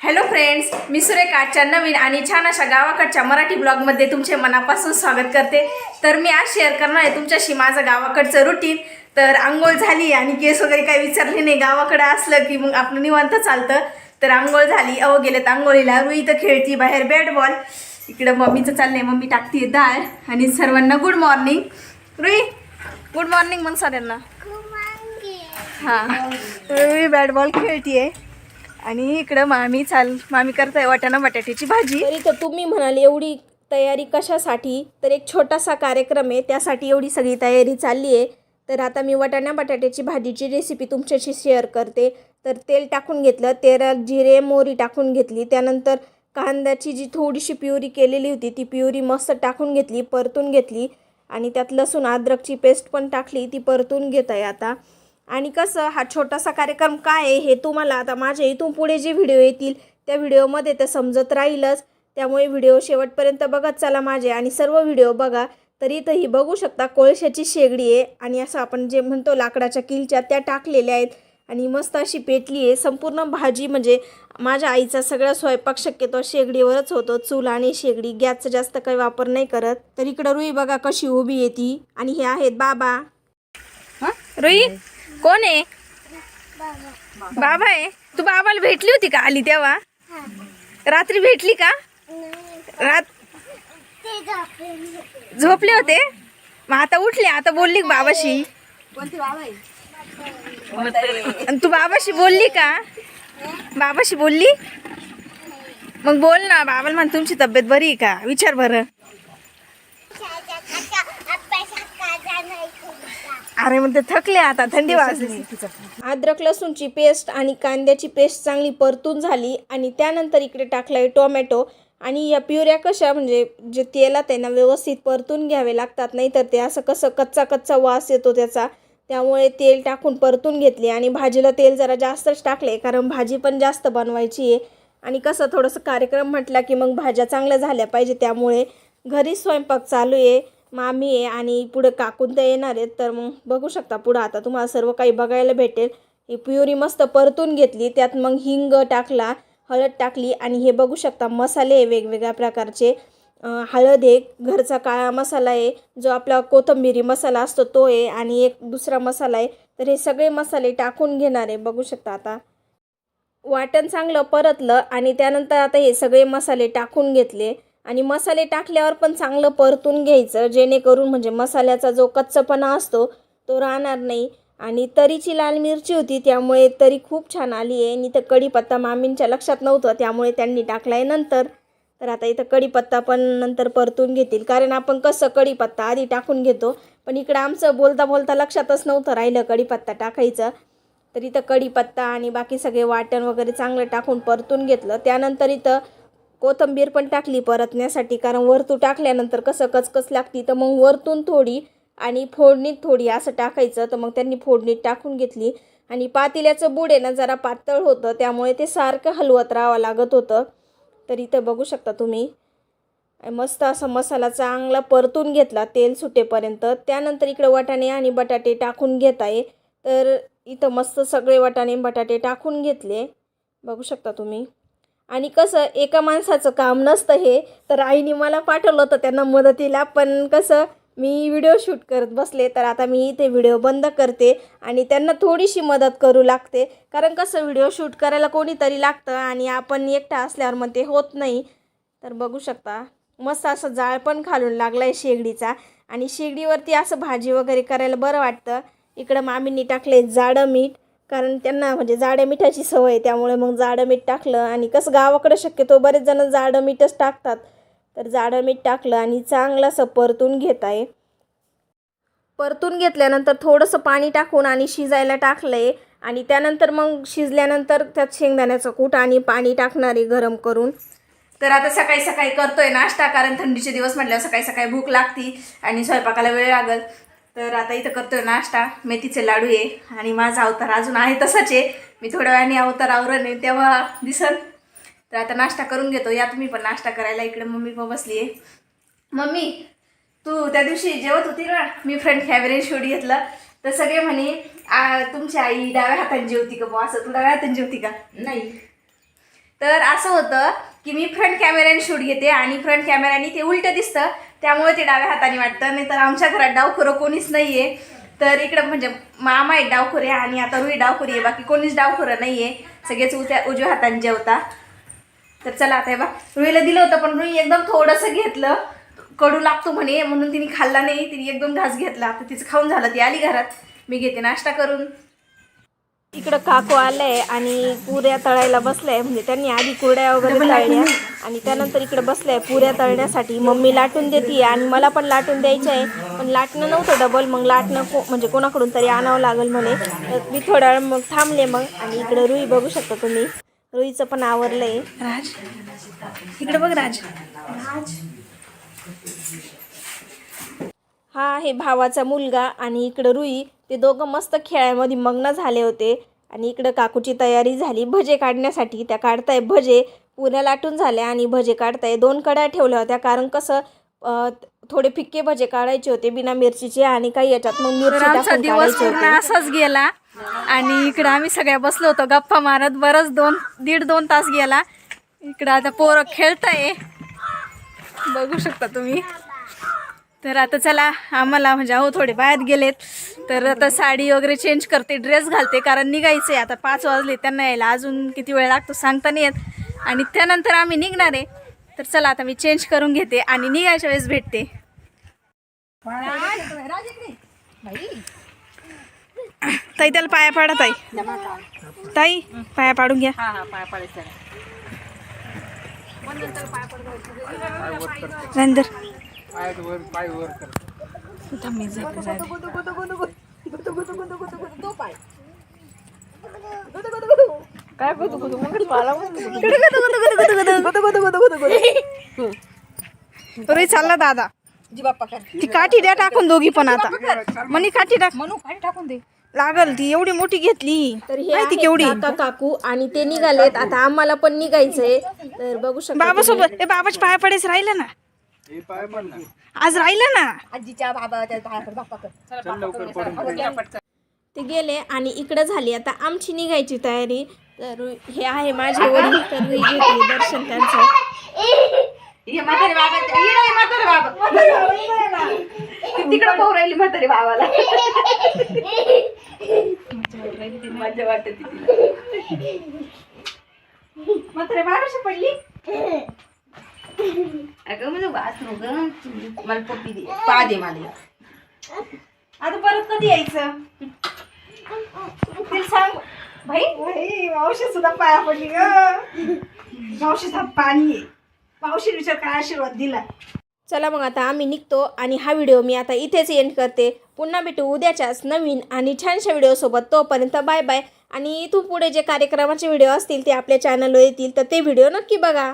Hello friends मी सुरेखाच्या नवीन आणि छान अशा गावाकडच्या मराठी ब्लॉगमध्ये तुमचे मनापासून स्वागत करते. तर मी आज शेअर करणार आहे तुमच्याशी माझं गावाकडचं रुटीन तर आंघोळ झाली आणि केस वगैरे काही विचारले नाही. गावाकडे असलं की मग आपलं निवांत चालतं. तर आंघोळ झाली अहो गेलेत आंघोळीला. रुई तर खेळती बाहेर बॅट बॉल इकडं मम्मीचं चाललंय मम्मी टाकते डाळ आणि सर्वांना good morning Rui good morning मग सगळ्यांना. हां. रुई बॅट बॉल खेळतीये. आणि इकडं मामी चाल मामी करताय वाटाणा बटाट्याची भाजी. तरी तर तुम्ही म्हणाल एवढी तयारी कशासाठी? तर एक छोटासा कार्यक्रम आहे त्यासाठी एवढी सगळी तयारी चालली आहे. तर आता मी वाटाणा बटाट्याची भाजीची रेसिपी तुमच्याशी शेअर करते. तर तेल टाकून घेतलं तेरा जिरे मोहरी टाकून घेतली. त्यानंतर कांद्याची जी थोडीशी प्युरी केलेली होती ती प्युरी मस्त टाकून घेतली परतून घेतली. आणि त्यात लसूण अद्रकची पेस्ट पण टाकली ती परतून घेत आहे आता. आणि कसं हा छोटासा कार्यक्रम काय आहे हे तुम्हाला आता माझ्या इथून पुढे जे व्हिडिओ येतील त्या व्हिडिओमध्ये तर समजत राहीलच. त्यामुळे व्हिडिओ शेवटपर्यंत बघत चला माझे आणि सर्व व्हिडिओ बघा. तर इथंही बघू शकता कोळशाची शेगडी आहे आणि असं आपण जे म्हणतो लाकडाच्या किलच्या त्या टाकलेल्या आहेत. आणि मस्त अशी पेटली आहे. संपूर्ण भाजी म्हणजे माझ्या आईचा सगळा स्वयंपाक शक्यतो शेगडीवरच होतो. चूल आणि शेगडी गॅसचा जास्त काही वापर नाही करत. तर इकडं रुई बघा कशी उभी येते ती. आणि हे आहेत बाबा. रुई? कोण आहे? बाबा. आहे? तू बाबाला भेटली होती का आली तेव्हा? रात्री भेटली का? रात झोपले होते? मग आता उठले आता बोलली का बाबाशी? आणि तू बाबाशी बोलली का? बाबाशी बोलली? मग बोल ना बाबाला म्हण तुमची तब्येत बरी आहे का? विचार बरं. अरे मग ते थकले आता थंडी वाजली. अद्रक लसूणची पेस्ट आणि कांद्याची पेस्ट चांगली परतून झाली आणि त्यानंतर इकडे टाकलाय टोमॅटो. आणि या प्युऱ्या कशा म्हणजे जे तेलात आहे ना व्यवस्थित परतून घ्यावे लागतात. नाही तर ते असं कसं कच्चा कच्चा वास येतो त्याचा. त्यामुळे तेल टाकून परतून घेतले आणि भाजीला तेल जरा जास्तच टाकले कारण भाजी पण जास्त बनवायची आहे. आणि कसं थोडंसं कार्यक्रम म्हटला की मग भाज्या चांगल्या झाल्या पाहिजे. त्यामुळे घरी स्वयंपाक चालू आहे. मामी आहे आणि पुढे काकून तर येणार आहेत तर मग बघू शकता पुढं. आता तुम्हाला सर्व काही बघायला भेटेल. ही प्युरी मस्त परतून घेतली त्यात मग हिंग टाकला हळद टाकली आणि हे बघू शकता मसाले आहे वेगवेगळ्या प्रकारचे. हळद आहे घरचा काळा मसाला आहे जो आपला कोथंबिरी मसाला असतो तो आहे आणि एक दुसरा मसाला आहे. तर हे सगळे मसाले टाकून घेणार आहे बघू शकता आता. वाटण चांगलं परतलं आणि त्यानंतर आता हे सगळे मसाले टाकून घेतले. आणि मसाले टाकल्यावर पण चांगलं परतून घ्यायचं जेणेकरून म्हणजे मसाल्याचा जो कच्चपणा असतो तो राहणार नाही. आणि तरीची लाल मिरची होती त्यामुळे तरी खूप छान आली आहे. आणि तर कढीपत्ता मामींच्या लक्षात नव्हतं त्यामुळे त्यांनी टाकला आहे नंतर. तर आता इथं कढीपत्ता पण नंतर परतून घेतील. कारण आपण कसं कढीपत्ता आधी टाकून घेतो पण इकडं आमचं बोलता बोलता लक्षातच नव्हतं राहिलं कढीपत्ता टाकायचं. तर इथं कढीपत्ता आणि बाकी सगळे वाटण वगैरे चांगलं टाकून परतून घेतलं. त्यानंतर इथं कोथिंबीर पण टाकली परतण्यासाठी कारण वरतू टाकल्यानंतर कसं कचकच लागती तर मग वरतून थोडी आणि फोडणीत थोडी असं टाकायचं तर मग त्यांनी फोडणीत टाकून घेतली. आणि पातेल्याचं बुड आहे ना जरा पातळ होतं त्यामुळे ते सारखं हलवत राहावं लागत होतं. तर इथं बघू शकता तुम्ही. मस्त असा मसाला चांगला परतून घेतला तेल सुटेपर्यंत. त्यानंतर इकडे वाटाणे आणि बटाटे टाकून घेत आहे. तर इथं मस्त सगळे वाटाणे बटाटे टाकून घेतले. बघू शकता तुम्ही. आणि कसं एका माणसाचं काम नसतं हे. तर आईने मला पाठवलं होतं त्यांना मदतीला पण कसं मी व्हिडिओ शूट करत बसले तर आता मी इथे व्हिडिओ बंद करते आणि त्यांना थोडीशी मदत करू लागते. कारण कसं व्हिडिओ शूट करायला कोणीतरी लागतं आणि आपण एकटा असल्यावर मग ते होत नाही. तर बघू शकता मस्त असं जाळ पण खालून लागला आहे शेगडीचा. आणि शेगडीवरती असं भाजी वगैरे करायला बरं वाटतं. इकडं मामींनी टाकले जाडं मीठ. कारण त्यांना म्हणजे जाड्या मिठाची सवय त्यामुळे मग जाडं मीठ टाकलं आणि कसं गावाकडे शक्यतो बरेच जण जाडं मीठच टाकतात. तर जाडं मीठ टाकलं आणि चांगलं असं परतून घेत आहे. परतून घेतल्यानंतर थोडंसं पाणी टाकून आणि शिजायला टाकलं आहे आणि त्यानंतर मग शिजल्यानंतर त्यात शेंगदाण्याचं कूट आणि पाणी टाकणार आहे गरम करून. तर आता सकाळी सकाळी करतोय नाश्ता कारण थंडीचे दिवस म्हटल्यावर सकाळी सकाळी भूक लागती आणि स्वयंपाकाला वेळ लागल. तर आता इथं करतोय नाश्ता. मेथीचे लाडू आहे आणि माझा अवतार अजून आहे तसाच. आहे मी थोड्या वेळाने अवतार आवरण आहे तेव्हा दिसन. तर आता नाश्ता करून घेतो. या तुम्ही पण नाश्ता करायला. इकडे मम्मी पण बसली आहे मम्मी तू त्या दिवशी जेवत होती ना? मी फ्रंट फॅमिली शूट घेतलं. तर सगळे म्हणे तुमची आई डाव्या हाताने जेवती का बुवा? असं तू डाव्या हाताने जेवती का? नाही. तर असं होतं की मी फ्रंट कॅमेऱ्याने शूट घेते आणि फ्रंट कॅमेऱ्याने ते उलटं दिसतं. त्यामुळे ते डाव्या हाताने वाटतं. नाही तर आमच्या घरात डावखोरं कोणीच नाही आहे तर इकडं म्हणजे मामा आहे डावखोरे आणि आता रुई डावखोरी आहे. बाकी कोणीच डावखोरं नाही आहे सगळेच उत्या उजव्या हाताने जेवता. तर चला आता हे बा रुईला दिलं होतं पण रुई एकदम थोडंसं घेतलं. कडू लागतो म्हणे म्हणून तिने खाल्ला नाही. तिने एक दोन घास घेतला. तर तिचं खाऊन झालं. ती आली घरात. मी घेते नाश्ता करून. इकडं काकू आलंय आणि पुऱ्या तळायला बसलाय म्हणजे त्यांनी आधी कुरड्या वगैरे तळल्या आणि त्यानंतर इकडे बसलाय पुऱ्या तळण्यासाठी. मम्मी लाटून देते आणि मला पण लाटून द्यायचं आहे. पण लाटणं नव्हतं डबल मग लाटणं को म्हणजे कोणाकडून तरी आणावं लागेल म्हणे. तर मी थोडा वेळ मग थांबले मग आणि इकडे रुई बघू शकता तुम्ही. रुईचं पण आवरलंय. राज इकडे बघ राज. राज. हा आहे भावाचा मुलगा आणि इकडं रुई ते दोघं मस्त खेळामध्ये मग्न झाले होते. आणि इकडं काकूची तयारी झाली भजे काढण्यासाठी. त्या काढताय भजे पुऱ्या लाटून झाल्या आणि भजे काढताय. दोन कड्या ठेवल्या होत्या. कारण कसं थोडे फिक्के भजे काढायचे होते बिना मिरचीचे आणि काही याच्यात मग मिरची काढायचे होते. असाच गेला. आणि इकडं आम्ही सगळ्या बसलो होतो गप्पा मारत. बरंच दोन दीड दोन तास गेला. इकडं आता पोरं खेळताय. बघू शकता तुम्ही. तर आता चला आम्हाला म्हणजे अहो थोडे बाहेर गेलेत. तर आता साडी वगैरे चेंज करते ड्रेस घालते कारण निघायचं. आहे आता पाच वाजले त्यांना यायला अजून किती वेळ लागतो सांगता नाही येत. आणि त्यानंतर आम्ही निघणार आहे. तर चला आता मी चेंज करून घेते आणि निघायच्या वेळेस भेटते. ताई त्याला पाया पाडा ताई. ताई पाया पाडून घ्या. नंतर अरे चालला दादा. ती काठी द्या टाकून दोघी पण आता. मनी काठी टाक. म्हणू काठी टाकून दे. लागल ती एवढी मोठी घेतली. तर हे आहेत केवढी? काका काकू आणि ते निघालेत. आता आम्हाला पण निघायचंय. तर बघू शकता बाबा सोबत ए बाबाच पाया पडेच राहिलं ना. आज राहिलं ना? ते गेले आणि इकडे झाली. आता आमची निघायची तयारी. तर हे आहे माझे वडील. तर मी घेतली दर्शन त्यांचं. तिकडे पाहू राहिली म्हातारी बाबाला मजा वाटते म्हातारी बाबाशी पडली? अगं वाचू ग. मला पप्पी दे. पा दे मला. आता परत कधी यायचं? तिला सांग. भाई? भाई मावशी सुद्धा पाया पडली ग. मावशीचा पाणी मावशी विचार काय आशीर्वाद दिला चला मग आता आम्ही निघतो आणि हा व्हिडिओ मी आता इथेच एंड करते. पुन्हा भेटू उद्याच्याच नवीन आणि छानशा व्हिडिओसोबत तोपर्यंत बाय बाय आणि इथून पुढे जे कार्यक्रमाचे व्हिडिओ असतील ते आपल्या चॅनलवर येतील तर ते व्हिडिओ नक्की बघा.